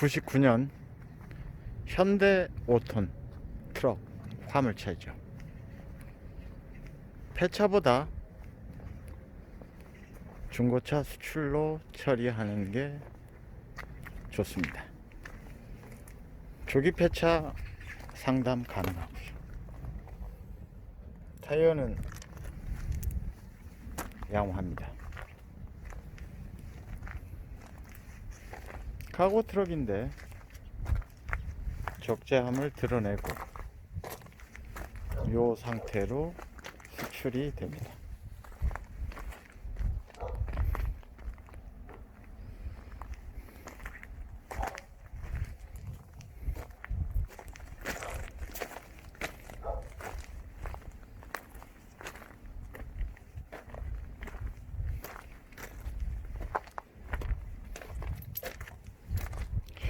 99년 현대 5톤 트럭 화물차이죠. 폐차보다 중고차 수출로 처리하는 게 좋습니다. 조기 폐차 상담 가능하고요. 타이어는 양호합니다. 카고 트럭인데 적재함을 드러내고 요 상태로 수출이 됩니다.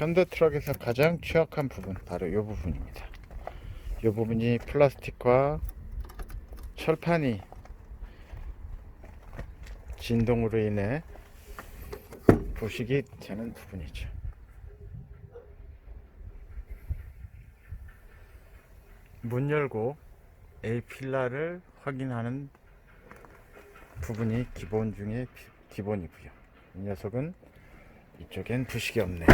현대 트럭에서 가장 취약한 부분 바로 이 부분입니다. 이 부분이 플라스틱과 철판이 진동으로 인해 부식이 되는 부분이죠. 문 열고 A 필라를 확인하는 부분이 기본 중에 기- 기본이고요. 이 녀석은 이쪽엔 부식이 없네.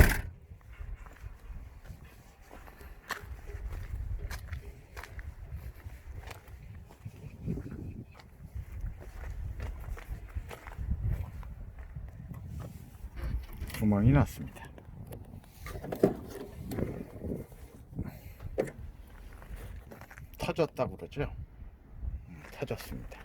구멍이 났습니다. 터졌다고 그러죠? 음, 터졌습니다.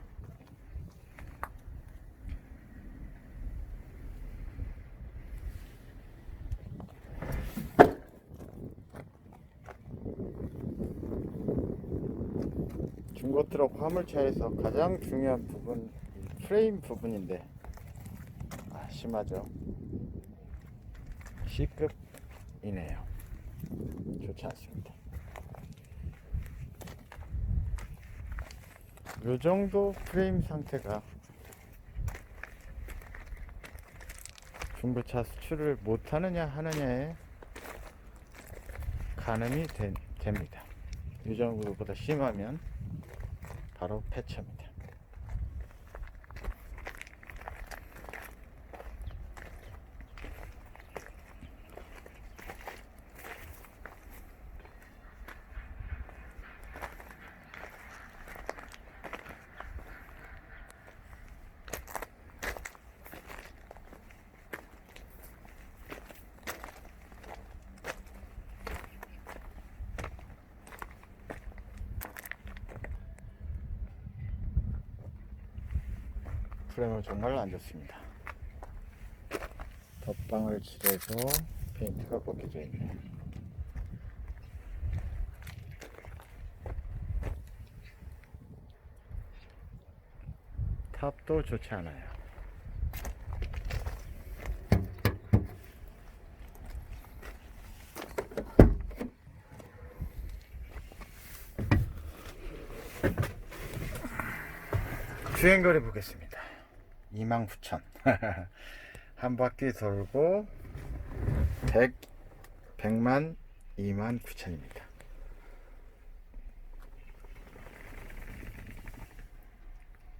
중고 트럭 화물차에서 가장 중요한 부분 이 프레임 부분인데 아, 심하죠. C급이네요. 좋지 않습니다. 요 정도 프레임 상태가 중고차 수출을 못하느냐 하느냐에 가늠이 되- 됩니다. 이 정도보다 심하면 바로 폐차입니다. 프레임은 정말 안 좋습니다. 덧방을 칠해서 페인트가 벗겨져 있네요. 탑도 좋지 않아요. 주행거리 보겠습니다. 29,000. 한 바퀴 돌고 100, 100만 2만 9천입니다.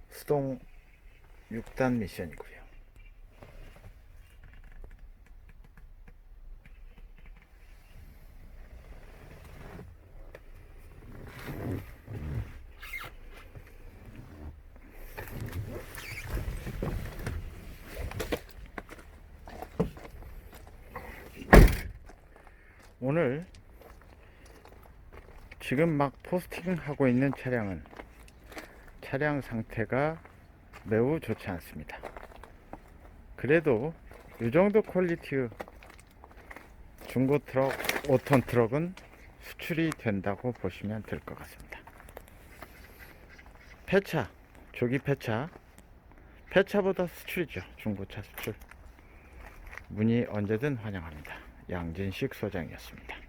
수동 6단 미션이고요. 오늘 지금 막 포스팅 하고 있는 차량은 차량 상태가 매우 좋지 않습니다. 그래도 이 정도 퀄리티의 중고 트럭, 5톤 트럭은 수출이 된다고 보시면 될 것 같습니다. 폐차, 조기 폐차, 폐차보다 수출이죠. 중고차 수출. 문의 언제든 환영합니다. 양진식 소장이었습니다.